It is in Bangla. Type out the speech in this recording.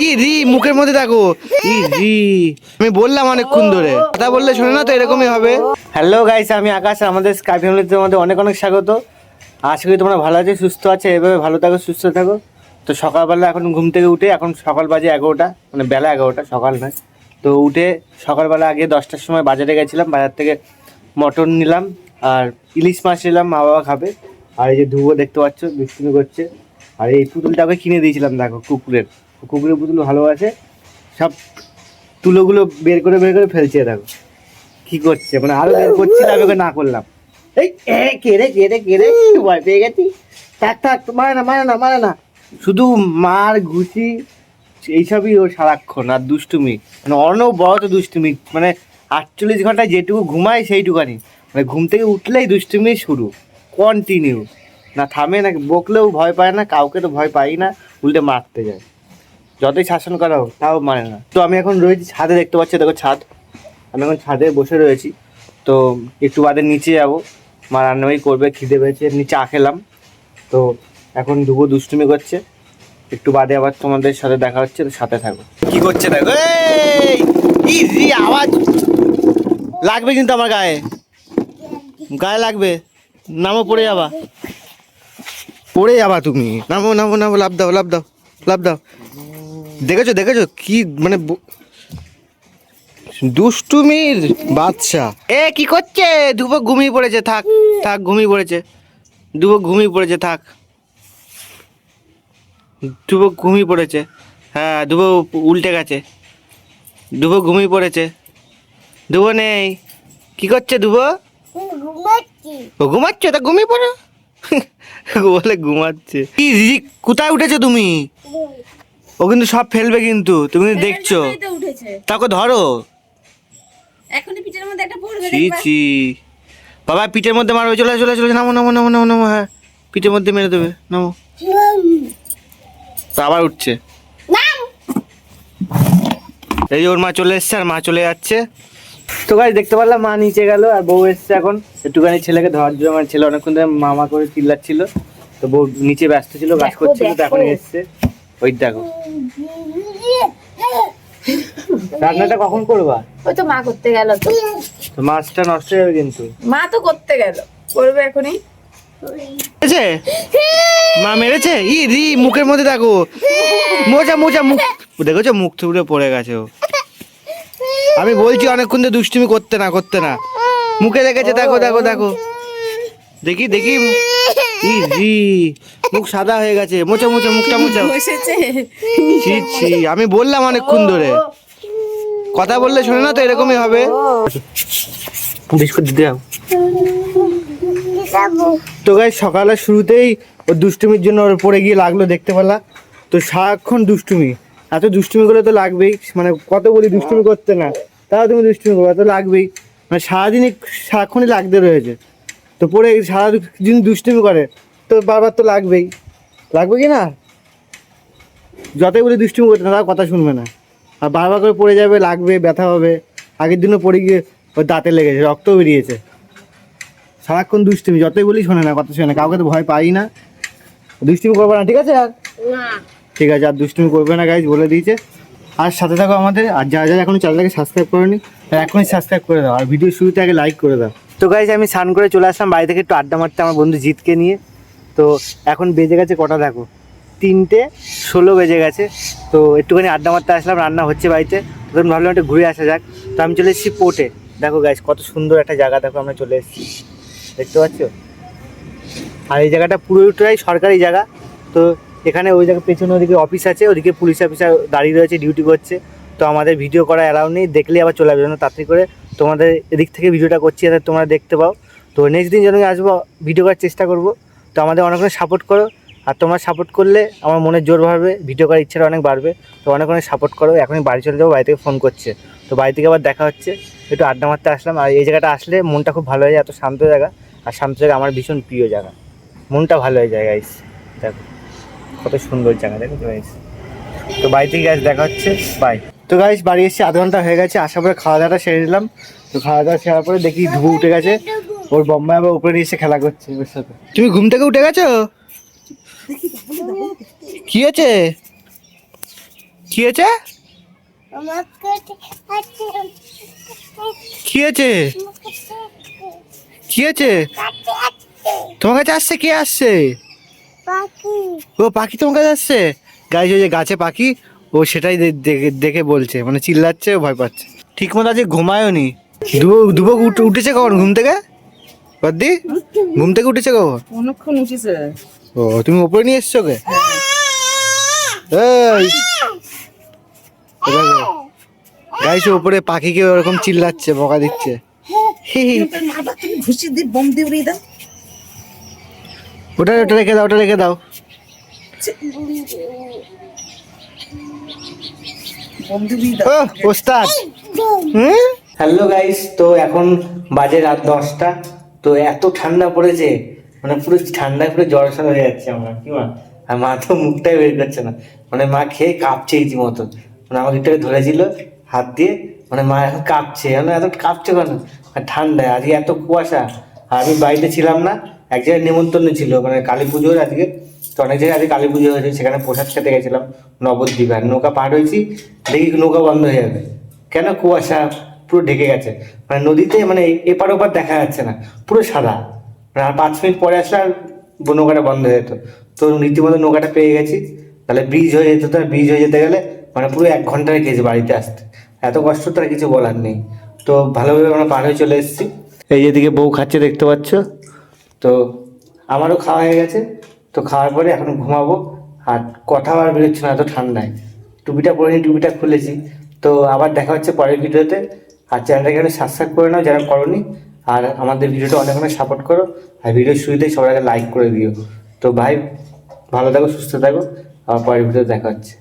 কি রি মুখের মধ্যে দেখো। রি। আমি বললাম অনেকক্ষণ ধরে। কথা বললে শোনে না তো এরকমই হবে। হ্যালো গাইস আমি আকাশ আমাদের স্কাই ফ্যামিলিতে তোমাদের অনেক অনেক স্বাগত। আশা করি তোমরা ভালো আছো সুস্থ আছে এভাবে ভালো থাকো সুস্থ থাকো। তো সকালবেলা এখন ঘুম থেকে উঠে এখন সকাল বাজে এগারোটা মানে বেলা এগারোটা সকাল নয়। তো উঠে সকালবেলা আগে দশটার সময় বাজারে গেছিলাম বাজার থেকে মটন নিলাম আর ইলিশ মাছ নিলাম মা বাবা খাবে। আর এই যে ধুবো দেখতে পাচ্ছ দুষ্টুমি করছে। আর এই পুতুলটাকে কিনে দিয়েছিলাম দেখো কুকুরের। কুকুরের পুতুল ভালো আছে। সব তুলোগুলো বের করে বের করে ফেলছে দেখো। কি করছে? মানে আরও বের করছিল আমি ওকে না করলাম। এই এ, কে রে কে রে কে রে? একটু ভয় পেয়ে গেছি? থাক থাক মানে না মানে না মানে না। শুধু মার ঘুষি এইসবই ও সারাক্ষণ আর দুষ্টুমি। মানে অনবরত দুষ্টুমি। মানে আটচল্লিশ ঘন্টায় যেটুকু ঘুমায় সেইটুকানি। মানে ঘুম থেকে উঠলেই দুষ্টুমি শুরু। কন্টিনিউ। না থামে না, বকলেও ভয় পায় না, কাউকে তো ভয় পাই না, উল্টে মারতে যায়। যতই শাসন করা হোক, তাও মানে না। তো আমি এখন রয়েছি ছাদে, দেখতে পাচ্ছি, দেখো ছাদ। আমি এখন ছাদে বসে রয়েছি। তো একটু বাদে নিচে যাব। মা রান্নাবাড়ি করবে, খিদে পেয়েছে নিচে আ খেলাম। তো এখন দুবো দুষ্টুমি করছে। একটু বাদে আবার তোমাদের সাথে দেখা হচ্ছে, তো সাথে থাকো। কি করছে দেখো? এই ই রি আওয়াজ। লাগবে কিন্তু আমার গায়ে। গায়ে লাগবে। নামও পড়ে যাবা। পড়ে যাবা তুমি। নামো নামো নামো লাভ দাও লাভ দাও লাভ দাও। দেখেছ দেখেছ? কি মানে দুষ্টুমির বাচ্চা এ কি করছে? ধুবো ঘুমিয়ে পড়েছে থাক থাক ঘুমিয়ে পড়েছে। ধুবো ঘুমিয়ে পড়েছে থাক। ধুবো ঘুমিয়ে পড়েছে। হ্যাঁ ধুবো উল্টে গেছে। ধুবো ঘুমিয়ে পড়েছে। ধুবো নেই। কি করছে ধুবো ঘুমাচ্ছি। ও ঘুমাচ্ছে? তা ঘুমিয়ে পড়ো। বলে ঘুমাচ্ছে। কি রিজি কোথায় উঠেছো তুমি? ও কিন্তু সব ফেলবে কিন্তু তুমি কিন্তু দেখছ। তাকে ধরো। এখনই পিঠের মধ্যে একটা পড়বে ছি ছি। বাবা পিঠের মধ্যে মারবে চলে চলে চলে নামো নামো নামো নামো নামো হ্যাঁ। পিঠের মধ্যে মেরে দেবে নামো। তো আবার উঠছে। এই ওর মা চলে এসছে আর মা চলে যাচ্ছে। তো গাছ দেখতে পারলাম মা নিচে গেল আর বউ এসছে এখন। একটুখানি ছেলেকে ধরার জন্য আমার ছেলে অনেকক্ষণ ধরে মামা করে চিল্লাচ্ছিল। তো বউ নিচে ব্যস্ত ছিল কাজ করছিল তো এখন এসছে। ওই দেখো। রান্নাটা কখন করবা? ওই তো মা করতে গেল তো। তো মাছটা নষ্ট হয়ে যাবে কিন্তু। মা তো করতে গেল। করবে এখনই। মেরেছে? মা মেরেছে? ই রি মুখের মধ্যে দেখো। মোচা মোচা মুখ দেখেছ? মুখ থুবড়ে পড়ে গেছে ও। আমি বলছি অনেকক্ষণ ধরে দুষ্টুমি করতে না করতে না। মুখে লেগেছে দেখো দেখো দেখো। দেখি দেখি। ই রি মুখ সাদা হয়ে গেছে। মোচা মোচা মুখটা মোচা। বসেছে। ছি ছি আমি বললাম অনেকক্ষণ ধরে। কথা বললে শোনে না তো এরকমই হবে। বিস্কুট দিতে যাও। তো গাই সকালে শুরুতেই ও দুষ্টুমির জন্য ওর পড়ে গিয়ে লাগল দেখতে পেলা। তো সারাক্ষণ দুষ্টুমি। এত দুষ্টুমি করলে তো লাগবেই। মানে কত বলি দুষ্টুমি করতে না, তাও তুমি দুষ্টুমি করবে তো লাগবেই। মানে সারাদিনই সারাক্ষণই লাগতে রয়েছে। তো পরে সারাদিন দুষ্টুমি করে, তো বারবার তো লাগবেই। লাগবে কি না? যতই বলি দুষ্টুমি করতে না তার কথা শুনবে না। আর বারবার করে পড়ে যাবে, লাগবে, ব্যথা হবে। আগের দিনও পড়ে গিয়ে ওর দাঁতে লেগেছে রক্ত বেরিয়েছে। সারাক্ষণ দুষ্টুমি, যতই বলি শোনে না, কথা শোনে না, কাউকে তো ভয় পাই না। দুষ্টুমি করব না, ঠিক আছে আর? না। ঠিক আছে, আর দুষ্টুমি করবে না গাইজ বলে দিয়েছে। আর সাথে থাকো আমাদের, আর যা যা এখনও চ্যানেলটাকে সাবস্ক্রাইব করেনি এখনই সাবস্ক্রাইব করে দাও, আর ভিডিও শুরুতে আগে লাইক করে দাও। তো গাইজ আমি স্নান করে চলে আসলাম, বাড়ি থেকে একটু আড্ডা মারতে আমার বন্ধু জিতকে নিয়ে। তো এখন বেজে গেছে কটা, দেখো? তিনটে, ষোলো বেজে গেছে। তো একটুখানি আড্ডা মারতে আসলাম, রান্না হচ্ছে বাড়িতে। তখন ভাবলাম একটু ঘুরে আসা যাক। তো আমি চলে এসেছি পোর্টে। দেখো গাইজ কত সুন্দর একটা জায়গা, দেখো আমরা চলে এসেছি। দেখতে পাচ্ছ? আর এই জায়গাটা পুরোটাই সরকারি জায়গা। তো এখানে ওই জায়গায় পেছনে ওদিকে অফিস আছে, ওদিকে পুলিশ অফিসার দাঁড়িয়ে রয়েছে ডিউটি করছে। তো আমাদের ভিডিও করা অ্যালাউ নেই, দেখলে আবার চলে আসবে। তাড়াতাড়ি করে তোমাদের এদিক থেকে ভিডিওটা করছি, যাতে তোমরা দেখতে পাও। তো নেক্সট দিন যখন আসব ভিডিও করার চেষ্টা করব। তো আমাদের অনেক অনেক সাপোর্ট করো। আর তোমরা সাপোর্ট করলে আমার মনে জোর বাড়বে ভিডিও করার ইচ্ছাটা অনেক বাড়বে। তো অনেক অনেক সাপোর্ট করো। এখনই বাড়ি চলে যাব, বাড়ি থেকে ফোন করছে। তো বাড়ি থেকে আবার দেখা হচ্ছে। একটু আড্ডা মারতে আসলাম। আর এই জায়গাটা আসলে মনটা খুব ভালো হয়ে যায়, এত শান্ত জায়গা। আর শান্ত জায়গা আমার ভীষণ প্রিয় জায়গা। মনটা ভালো হয়ে যায় গাইস দেখো। কত সুন্দর জায়গা, দেখো গাইস তো বাড়ি থেকে গাইস দেখা হচ্ছে। বাই তো গাইস বাড়ি এসেছি আধ ঘণ্টা হয়ে গেছে আসার পরে খাওয়া দাওয়াটা সেরে নিলাম। তো খাওয়া দাওয়া সেরার পরে দেখি ধুবু উঠে গেছে। ওর বম্বাই আবার উপরে নিয়ে এসে খেলা করছে ওর সাথে। তুমি ঘুম থেকে উঠে গেছো? কি হয়েছে? কি হয়েছে? কি হয়েছে? কি হয়েছে? তোমার কাছে আসছে? কে আসছে? ও পাখি তোমার কাছে আসছে? গাছ ওই যে গাছে পাখি ও সেটাই দেখে দেখে বলছে মানে চিল্লাচ্ছে ভয় পাচ্ছে। ঠিক মতো আজকে ঘুমায়ও নি দুবো দুবো উঠে- উঠেছে কখন ঘুম থেকে? বদ্দি ঘুম থেকে উঠেছে কখন? অনেকক্ষণ উঠেছে। ও তুমি উপরে নিয়ে এসছো কে এই। গাইছে উপরে পাখিকে ওরকম চিল্লাচ্ছে বকা দিচ্ছে। ঘুষি দিয়ে বোম দিয়ে উড়িয়ে দাও। ওটা ওটা রেখে দাও, ওটা রেখে দাও। ওস্তাদ। হ্যালো গাইস তো এখন বাজে রাত দশটা, তো এত ঠান্ডা পড়েছে মানে পুরো ঠান্ডায় পুরো জ্বর সর হয়ে যাচ্ছে আমরা, কি মা? আর মা তো মুখটাই বের করছে না মানে মা খেয়ে কাঁপছে রীতিমতো মানে আমাকে একটু ধরেছিল হাত দিয়ে মানে মা এখন কাঁপছে মানে এত কাঁপছে কেন? আর ঠান্ডায়, আজকে এত কুয়াশা, আর আমি বাড়িতে ছিলাম না এক জায়গায় নেমন্তন্ন ছিল মানে কালী পুজোর আজকে, তো অনেক জায়গায় আজকে কালী পুজো হয়েছে, সেখানে প্রসাদ খেতে গেছিলাম নবদ্বীপ আর নৌকা পার হয়েছি, দেখি নৌকা বন্ধ হয়ে যাবে। কেন কুয়াশা? পুরো ঢেকে গেছে। মানে নদীতে মানে এপার ওপার দেখা যাচ্ছে না, পুরো সাদা। মানে আর পাঁচ মিনিট পরে আসলে আর নৌকাটা বন্ধ হয়ে যেত। তো রীতিমতো নৌকাটা পেয়ে গেছি, তাহলে ব্রিজ হয়ে যেত, তো ব্রিজ হয়ে যেতে গেলে মানে পুরো এক ঘণ্টা রেখেছে বাড়িতে আসতে। এত কষ্ট তো আর কিছু বলার নেই। তো ভালোভাবে আমরা পার হয়ে চলে এসেছি। এই যেদিকে বউ খাচ্ছে দেখতে পাচ্ছ? তো আমারও খাওয়া হয়ে গেছে। তো খাওয়ার পরে এখন ঘুমাবো। আর কথা আর বেরোচ্ছে না, এত ঠান্ডায়। টুপিটা পরে নিই টুপিটা খুলেছি। তো আবার দেখা হচ্ছে পরের ভিডিওতে। আর চ্যানেলটাকে এখানে সাবস্ক্রাইব করে নাও, যারা করনি। আর আমাদের ভিডিওটা অনেক অনেক সাপোর্ট করো। আর ভিডিও শুরুতেই সবার আগে লাইক করে দিও। তো ভাই ভালো থাকো, সুস্থ থাকো। আবার পরের ভিডিওতে দেখা হচ্ছে।